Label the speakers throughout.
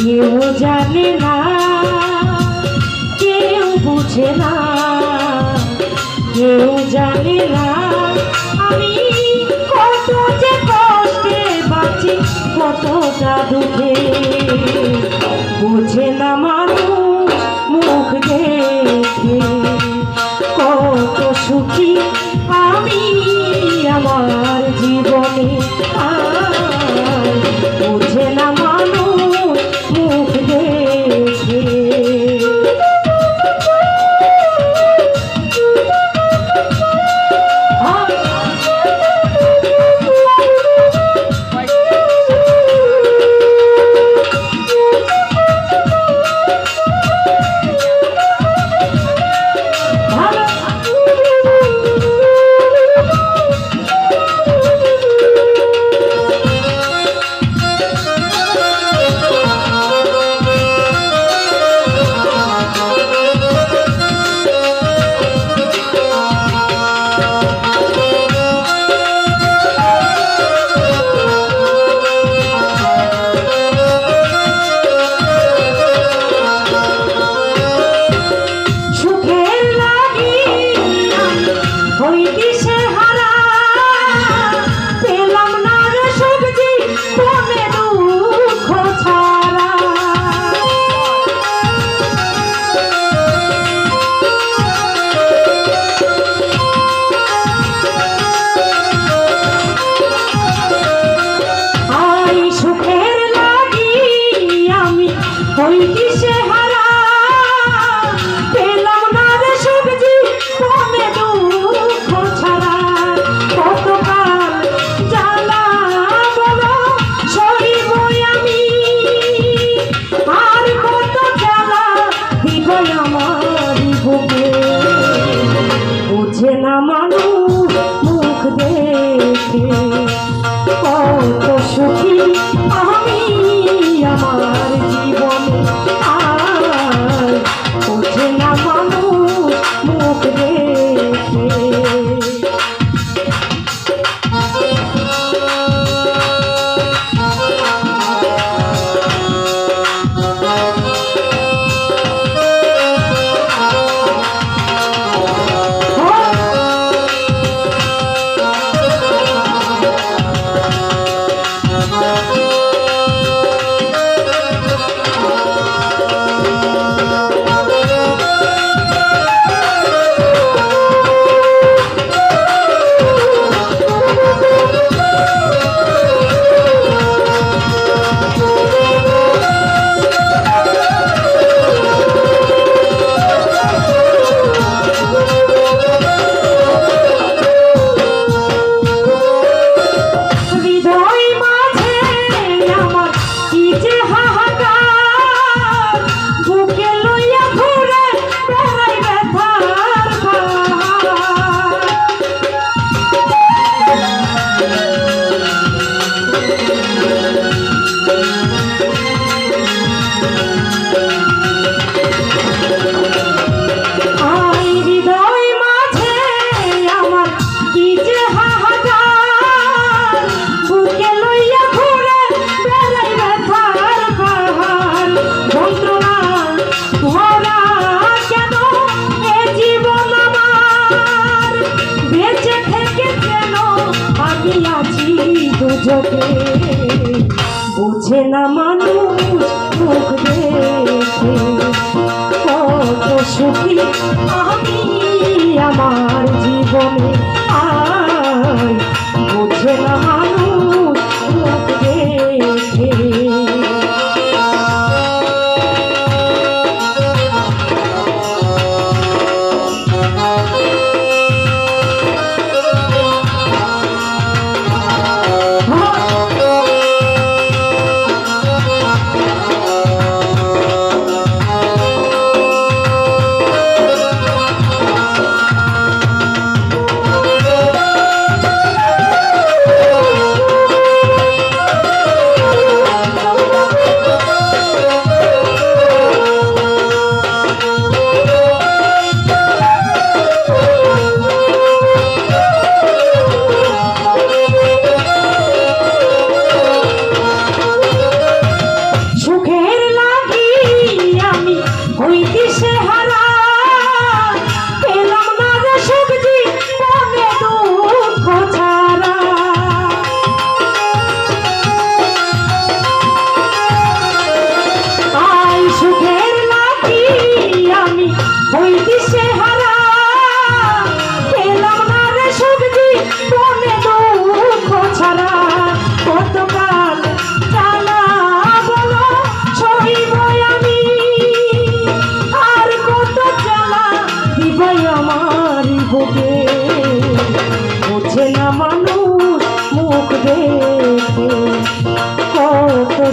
Speaker 1: কেউ জানে না, কেউ বুঝে না, কেউ জানে না। আমি কত যে কষ্টে বাঁচি, কতটা দুঃখে। চোখে বুঝে না মান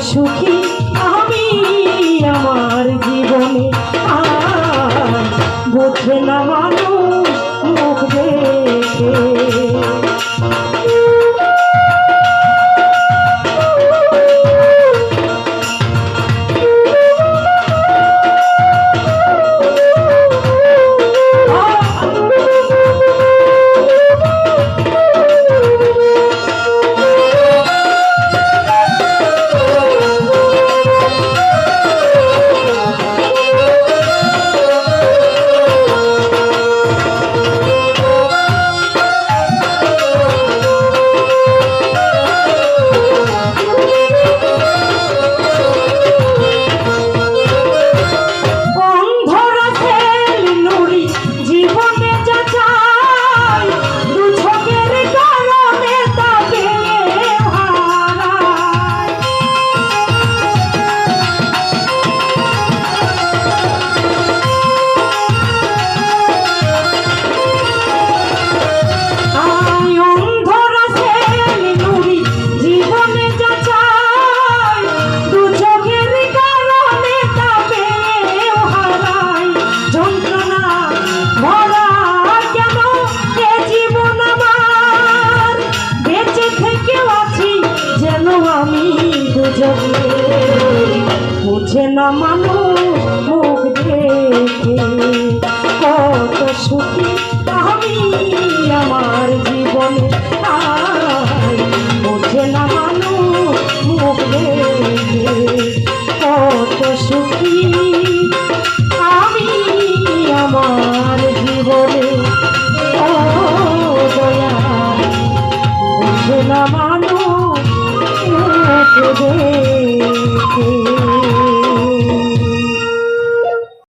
Speaker 1: সুখী জীবনে